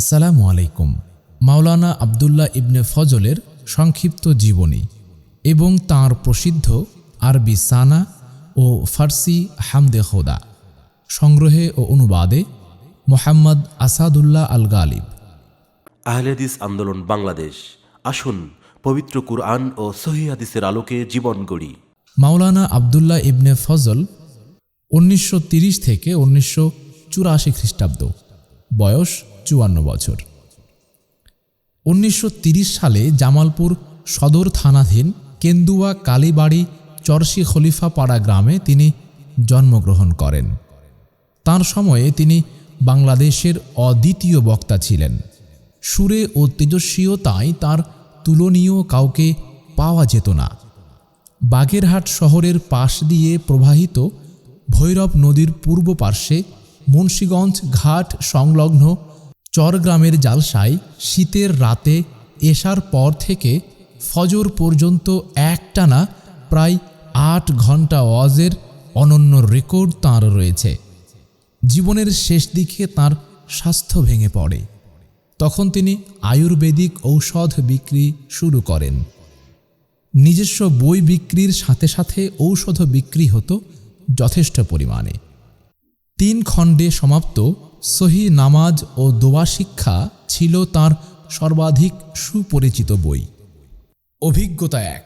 আসসালামু আলাইকুম। মাওলানা আবদুল্লাহ ইবনে ফজলের সংক্ষিপ্ত জীবনী এবং তাঁর প্রসিদ্ধ আরবি সানা ও ফার্সি হামদে খোদা। সংগ্রহে ও অনুবাদে মোহাম্মদ আসাদুল্লাহ আল গালিব আহলেদিস আন্দোলন বাংলাদেশ। আসুন পবিত্র কুরআন ও সহি হাদিসের আলোকে জীবন গড়ি। মাওলানা আবদুল্লাহ ইবনে ফজল উনিশশো থেকে উনিশশো চুরাশি খ্রিস্টাব্দ। বয়স চুয়ান্ন বছর। উনিশশো সালে জামালপুর সদর থানাধীন কেন্দুয়া কালীবাড়ি চরসি খলিফাপাড়া গ্রামে তিনি জন্মগ্রহণ করেন। তার সময়ে তিনি বাংলাদেশের অদ্বিতীয় বক্তা ছিলেন। সুরে ও তেজস্বীয়তায় তার তুলনীয় কাউকে পাওয়া যেত না। বাগেরহাট শহরের পাশ দিয়ে প্রবাহিত ভৈরব নদীর পূর্ব পার্শ্বে মুন্সীগঞ্জ ঘাট সংলগ্ন চরগ্রামের জালসায় শীতের রাতে এসার পর থেকে ফজর পর্যন্ত একটানা প্রায় আট ঘণ্টা ওয়াজের অনন্য রেকর্ড তাঁর রয়েছে। জীবনের শেষ দিকে তার স্বাস্থ্য ভেঙে পড়ে। তখন তিনি আয়ুর্বেদিক ঔষধ বিক্রি শুরু করেন। নিজস্ব বই বিক্রির সাথে সাথে ঔষধ বিক্রি হতো যথেষ্ট পরিমাণে। তিন খণ্ডে সমাপ্ত সহি নামাজ ও দোয়া শিক্ষা ছিল তার সর্বাধিক সুপরিচিত বই। অভিজ্ঞতা এক,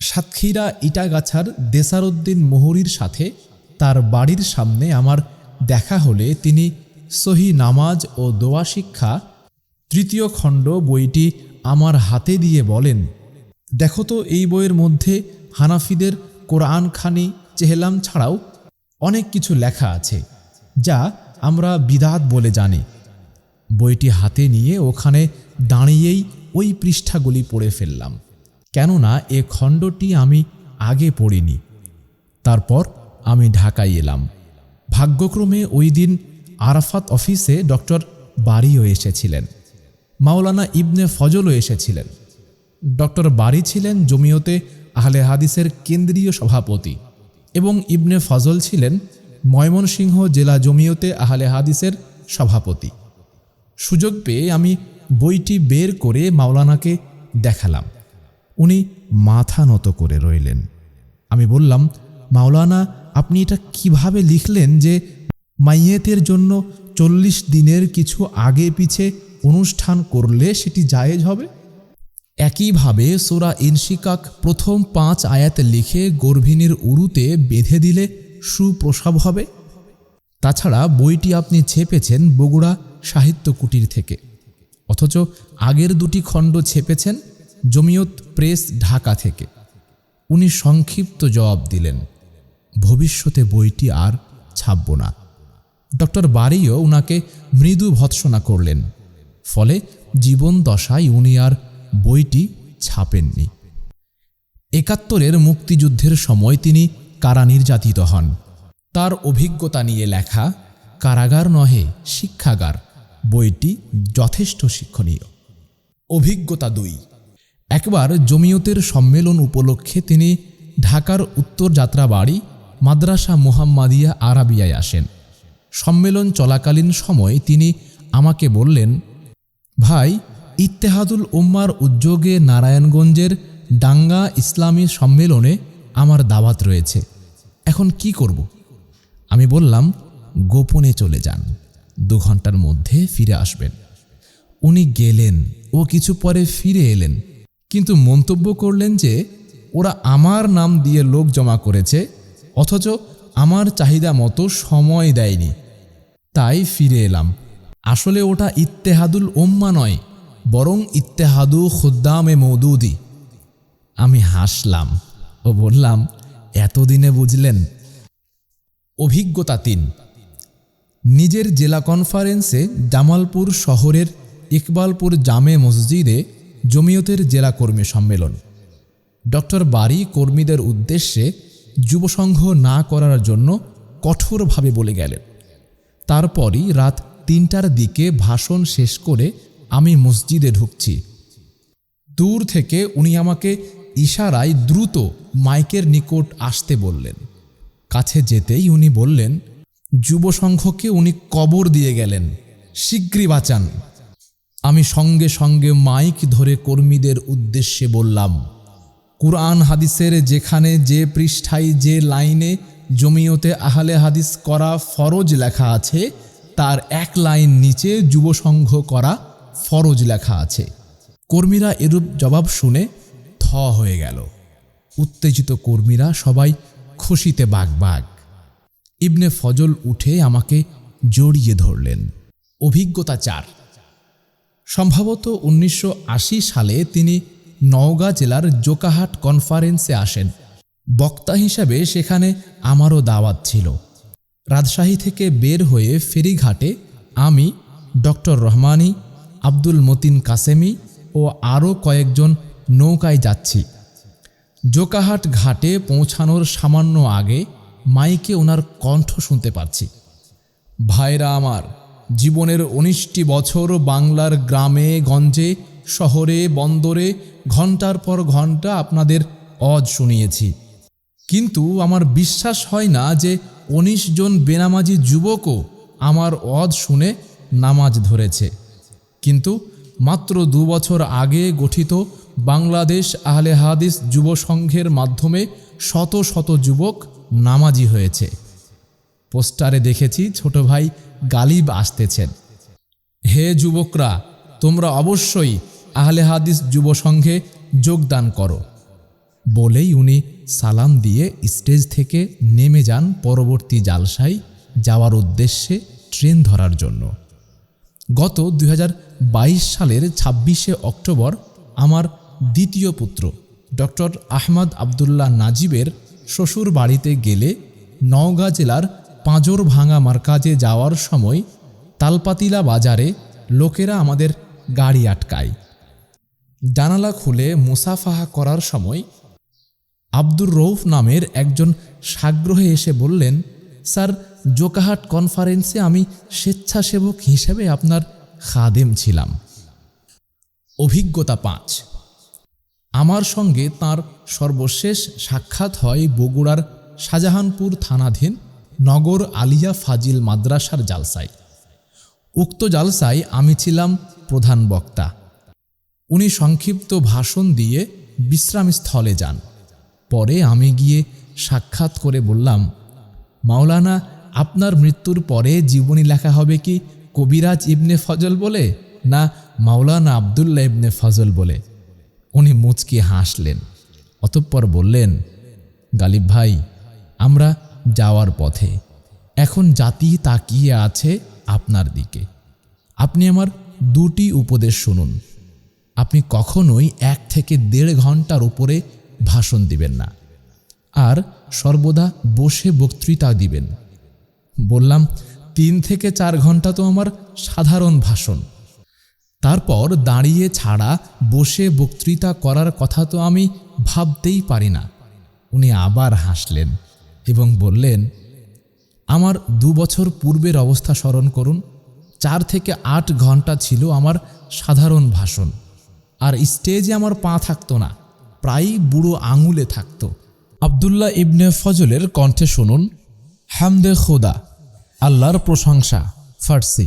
সাতক্ষীরা ইটাগাছার দেসারউদ্দিন মোহরির সাথে তার বাড়ির সামনে আমার দেখা হলে তিনি সহি নামাজ ও দোয়া শিক্ষা তৃতীয় খণ্ড বইটি আমার হাতে দিয়ে বলেন, দেখো তো এই বইয়ের মধ্যে হানাফিদের কোরআন খানি চেহলাম ছাড়াও অনেক কিছু লেখা আছে, যা আমরা বিদাত বলে জানি। বইটি হাতে নিয়ে ওখানে দাঁড়িয়েই ওই পৃষ্ঠাগুলি পড়ে ফেললাম। কেননা এ খণ্ডটি আমি আগে পড়িনি। তারপর আমি ঢাকায় এলাম। ভাগ্যক্রমে ওই দিন আরাফাত অফিসে ডক্টর বাড়িও এসেছিলেন। মাওলানা ইবনে ফজলও এসেছিলেন। ডক্টর বাড়ি ছিলেন জমিয়তে আহলে হাদিসের কেন্দ্রীয় সভাপতি এবং ইবনে ফজল ছিলেন ময়মনসিংহ জেলা জমিয়তে আহলে হাদিসের সভাপতি। সুযোগ পেয়ে আমি বইটি বের করে মাওলানাকে দেখালাম। উনি মাথা নত করে রইলেন। আমি বললাম, মাওলানা, আপনি এটা কীভাবে লিখলেন যে মাইয়েতের জন্য চল্লিশ দিনের কিছু আগে পিছে অনুষ্ঠান করলে সেটি জায়েজ হবে? একইভাবে সোরা ইনশিকাক প্রথম পাঁচ আয়াত লিখে গর্ভিণীর উরুতে বেঁধে দিলে সুপ্রসব হবে। তাছাড়া বইটি আপনি ছেপেছেন বগুড়া সাহিত্য কুটির থেকে। অথচ আগের দুটি খণ্ড ছেপেছেন জমিয়ত প্রেস ঢাকা থেকে। উনি সংক্ষিপ্ত জবাব দিলেন, ভবিষ্যতে বইটি আর ছাপব না। ডক্টর বারিও উনাকে মৃদু ভৎসনা করলেন, ফলে জীবন দশায় উনি আর বইটি ছাপেননি। একাত্তরের মুক্তিযুদ্ধের সময় তিনি কারা নির্যাতিত হন। তার অভিজ্ঞতা নিয়ে লেখা, কারাগার নহে, শিক্ষাগার। বইটি যথেষ্ট শিক্ষণীয়। অভিজ্ঞতা দুই। একবার জমিয়তের সম্মেলন উপলক্ষে তিনি ঢাকার উত্তর যাত্রাবাড়ি, মাদ্রাসা মোহাম্মাদিয়া আরাবিয়ায় আসেন। সম্মেলন চলাকালীন সময় তিনি আমাকে বললেন, ভাই, ইত্তেহাদুল উম্মার উদ্যোগে নারায়ণগঞ্জের ডাঙ্গা ইসলামী সম্মেলনে আমার দাওয়াত রয়েছে। এখন কি করব? আমি বললাম, গোপনে চলে যান। দু ঘণ্টার মধ্যে ফিরে আসবেন। উনি গেলেন, ও কিছু পরে ফিরে এলেন। কিন্তু মন্তব্য করলেন যে, ওরা আমার নাম দিয়ে লোক জমা করেছে, অথচ আমার চাহিদা মতো সময় দেয়নি। তাই ফিরে এলাম। আসলে ওটা ইত্তেহাদুল ওম্মা নয়, বরং ইত্তেহাদু খুদ্দামে মৌদুদি। আমি হাসলাম ও বললাম এতদিনে বুঝলেন, অভিজ্ঞতা তিন। নিজের জেলা কনফারেন্সে জামালপুর শহরের ইকবালপুর জামে মসজিদে জমিয়তের জেলা কর্মী সম্মেলন। ডক্টর বারি কর্মীদের উদ্দেশ্যে যুবসংঘ না করার জন্য কঠোরভাবে বলে গেলেন। তারপরই রাত তিনটার দিকে ভাষণ শেষ করে আমি মসজিদে ঢুকছি। দূর থেকে উনি আমাকে ইশারায় দ্রুত মাইকের নিকট আসতে বললেন। কাছে যেতেই উনি বললেন যুব সংঘকে উনি কবর দিয়ে গেলেন শীঘ্রই বাঁচান। আমি সঙ্গে সঙ্গে মাইক ধরে কর্মীদের উদ্দেশ্যে বললাম, কুরআন হাদিসের যেখানে যে পৃষ্ঠায় যে লাইনে জমিয়তে আহলে হাদিস করা ফরজ লেখা আছে, তার এক লাইন নিচে যুব সংঘ করা ফরজ লেখা আছে। কর্মীরা এরূপ জবাব শুনে হয়ে গেল। উত্তেজিত কর্মীরা সবাই খুশিতে বাগবাগ ইবনে ফজল উঠে আমাকে জড়িয়ে ধরলেন। অভিজ্ঞতা চার। সম্ভবত উনিশশো আশি সালে তিনি নওগাঁ জেলার জোকাহাট কনফারেন্সে আসেন। বক্তা হিসাবে সেখানে আমারও দাওয়াত ছিল। রাজশাহী থেকে বের হয়ে ফেরিঘাটে আমি ডক্টর রহমানি, আব্দুল মতিন কাসেমি ও আরও কয়েকজন নৌকায় যাচ্ছি। জোকাহাট ঘাটে পৌঁছানোর সামান্য আগে মাইকে ওনার কণ্ঠ শুনতে পারছি। ভাইরা আমার, জীবনের উনিশটি বছর বাংলার গ্রামে, গঞ্জে, শহরে, বন্দরে ঘণ্টার পর ঘণ্টা আপনাদের অজ শুনিয়েছি। কিন্তু আমার বিশ্বাস হয় না যে উনিশ জন বেনামাজি যুবকও আমার অজ শুনে নামাজ ধরেছে। কিন্তু মাত্র দু বছর আগে গঠিত বাংলাদেশ আহলে হাদিস যুব সংঘের মাধ্যমে শত শত যুবক নামাজি হয়েছে। পোস্টারে দেখেছি ছোট ভাই গালিব আসতেছেন। হে যুবকরা, তোমরা অবশ্যই আহলে হাদিস যুব সংঘে যোগদান করো। বলেই উনি সালাম দিয়ে স্টেজ থেকে নেমে যান পরবর্তী জালসায় যাওয়ার উদ্দেশ্যে ট্রেন ধরার জন্য। গত দুই হাজার বাইশ সালের ছাব্বিশে অক্টোবর আমার দ্বিতীয় পুত্র, ডক্টর আহমদ আবদুল্লাহ নাজিবের শ্বশুর বাড়িতে গেলে নওগাঁ জেলার পাঁজর ভাঙা মার্কাজে যাওয়ার সময় তালপাতিলা বাজারে লোকেরা আমাদের গাড়ি আটকায়। জানালা খুলে মুসাফাহা করার সময় আব্দুর রৌফ নামের একজন সাগ্রহে এসে বললেন, স্যার, জোকাহাট কনফারেন্সে আমি স্বেচ্ছাসেবক হিসেবে আপনার খাদেম ছিলাম। অভিজ্ঞতা পাঁচ। আমার সঙ্গে তার সর্বশেষ সাক্ষাৎ হয় বগুড়ার শাহজাহানপুর থানাধীন নগর আলিয়া ফাজিল মাদ্রাসার জালসায়। উক্ত জালসায় আমি ছিলাম প্রধান বক্তা। উনি সংক্ষিপ্ত ভাষণ দিয়ে বিশ্রামস্থলে যান। পরে আমি গিয়ে সাক্ষাৎ করে বললাম, মাওলানা, আপনার মৃত্যুর পরে জীবনী লেখা হবে কি কবিরাজ ইবনে ফজল বলে, না মাওলানা আবদুল্লাহ ইবনে ফজল বলে? উনি মুচকি হাসলেন। অতঃপর বললেন, গালিব ভাই, আমরা যাওয়ার পথে। এখন জাতি তাকিয়ে আছে আপনার দিকে। আপনি আমার দুটি উপদেশ শুনুন। আপনি কখনোই এক থেকে দেড় ঘণ্টার উপরে ভাষণ দিবেন না। আর সর্বদা বসে বক্তৃতা দিবেন। বললাম, তিন থেকে চার ঘণ্টা তো আমার সাধারণ ভাষণ। তারপর দাঁড়িয়ে ছাড়া বসে বক্তৃতা করার কথা তো আমি ভাবতেই পারি না। উনি আবার হাসলেন এবং বললেন, আমার দু বছর পূর্বের অবস্থা স্মরণ করুন। চার থেকে আট ঘণ্টা ছিল আমার সাধারণ ভাষণ। আর স্টেজে আমার পা থাকতো না, প্রায়ই বুড়ো আঙুলে থাকতো। আবদুল্লাহ ইবনে ফজলের কণ্ঠে শুনুন, হামদে খোদা, আল্লাহর প্রশংসা, ফার্সি।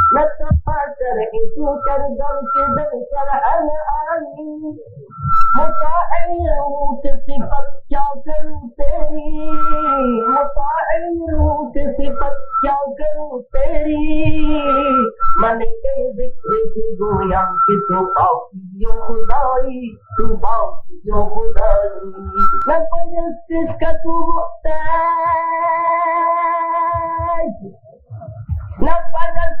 मतपा कर इसी कर गम के दम कर अन आनी मुताइल हूँ किसी पर क्या करूँ तेरी मुताइल हूँ किसी पर क्या करूँ तेरी मन के ज़िक्र की गोया कि तू आओ खुदाई तू आओ यो खुदाई मैं पर किसका तू मुहताज न पर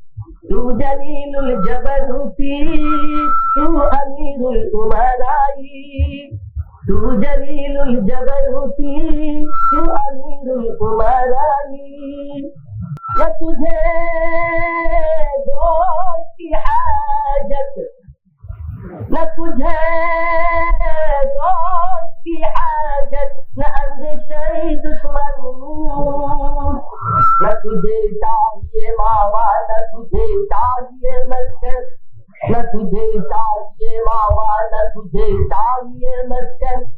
تو جلیل الجبروتی تو امیر الامرائی تو جلیل الجبروتی تو امیر الامرائی نہ تجھے دوست کی حاجت نہ تجھے دوست کی حاجت نہ اندیشہ دشمن نہ تجھے न तुझे चाहिए मावा न तुझे चाहिए मस्कन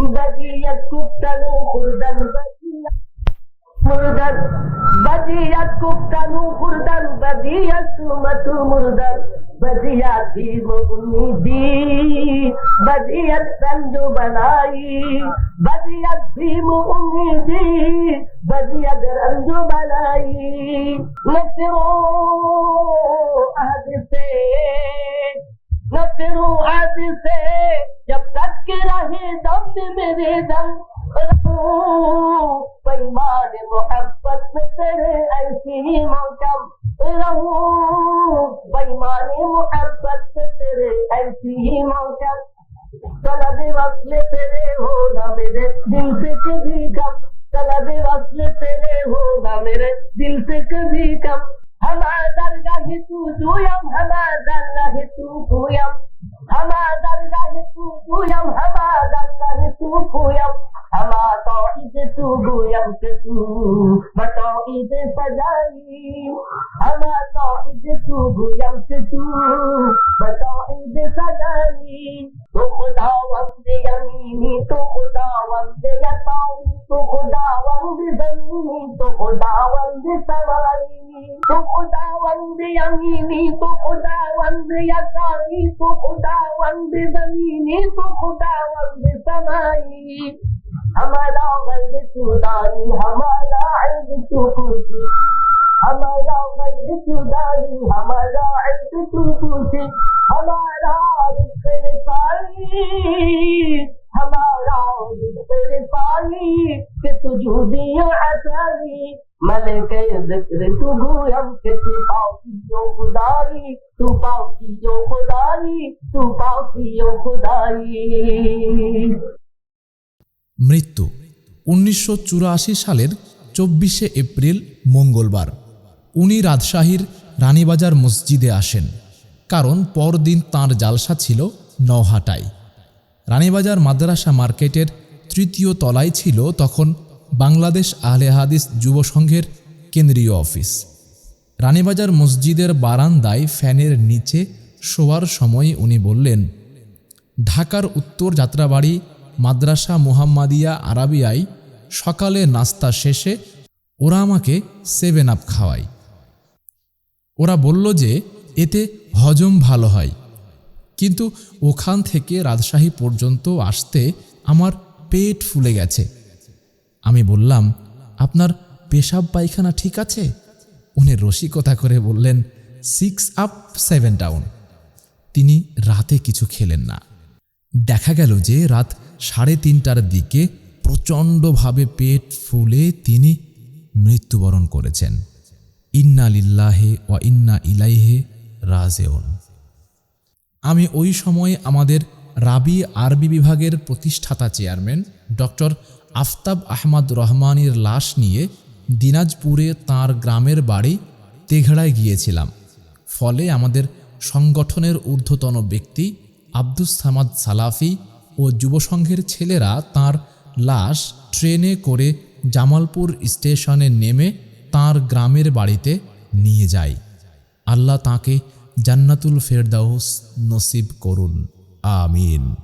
बजियत कुप्तनु, खुर्दन मुर्दन बजियत कुप्तनु, खुर्दन बजियत मत मुर्दन। बदिया थी वो उम्मीदी बदियत संजो बनाई बदियत थी वो उम्मीदी बदियत रंजो बनाई। न फिरो से न फिरो से, जब तक के रहे दम मेरे दम पैमान मोहब्बत में तेरे ऐसी ही मौसम रहूँ। ऐसी ही मौजत तलब वसल तेरे हो ना मेरे दिल से कभी कम तलब वसल तेरे हो ना मेरे दिल से कभी कम हमार दरगाह तू जूयम हमार दरगाह तू भूयम हमार दरगाह तू जूयम हमार दरगाह तू भूयम أما توحيد توبو يمكسو ما توحيد فدائي أما توحيد توبو يمكسو ما توحيد فدائي تخدا وند يميني تخدا وند يطاوي تخدا وند زميني تخدا وند سماني تخدا وند يميني تخدا وند يطاوي تخدا وند زميني تخدا وند سماني हमारा गर्द सुदानी हमारा अर्द तू हमारा गर्द सुदानी हमारा अर्द तू हमारा रिश्ते पाली हमारा रिश्ते पाली तुझू दिया अचानी मले के ज़िक्र तू गुरम के पाओ की जो खुदाई तू पाओ की जो खुदाई तू पाओ की जो खुदाई মৃত্যু, উনিশশো চুরাশি সালের চব্বিশে এপ্রিল, মঙ্গলবার। উনি রাজশাহীর রানীবাজার মসজিদে আসেন, কারণ পরদিন তাঁর জালসা ছিল নওহাটায়। রানীবাজার মাদ্রাসা মার্কেটের তৃতীয় তলায় ছিল তখন বাংলাদেশ আহলে হাদিস যুব সংঘের কেন্দ্রীয় অফিস। রানীবাজার মসজিদের বারান্দায় ফ্যানের নিচে শোয়ার সময় উনি বললেন, ঢাকার উত্তর যাত্রাবাড়ি মাদ্রাসা মুহাম্মাদিয়া আরাবিয়ায় সকালে নাস্তা শেষে ওরা আমাকে সেভেন আপ খাওয়ায়। ওরা বলল যে, এতে হজম ভালো হয়। কিন্তু ওখান থেকে রাজশাহী পর্যন্ত আসতে আমার পেট ফুলে গেছে। আমি বললাম, আপনার পেশাব পায়খানা ঠিক আছে? উনি রসিকতা করে বললেন সিক্স আপ সেভেন ডাউন তিনি রাতে কিছু খেলেন না। দেখা গেল যে রাত সাড়ে তিনটার দিকে প্রচণ্ডভাবে পেট ফুলে তিনি মৃত্যুবরণ করেছেন। ইন্না লিল্লাহে ও ইন্না ইলাইহে রাজেউন। আমি ওই সময় আমাদের রাবি আরবি বিভাগের প্রতিষ্ঠাতা চেয়ারম্যান ডক্টর আফতাব আহমদ রহমানের লাশ নিয়ে দিনাজপুরে তার গ্রামের বাড়ি তেঘড়ায় গিয়েছিলাম। ফলে আমাদের সংগঠনের ঊর্ধ্বতন ব্যক্তি আব্দুস সামাদ সালাফি ও যুবসংঘের ছেলেরা তার লাশ ট্রেনে করে জামালপুর স্টেশনে নেমে তার গ্রামের বাড়িতে নিয়ে যায়। আল্লাহ তাকে জান্নাতুল ফেরদাউস নসিব করুন। আমিন।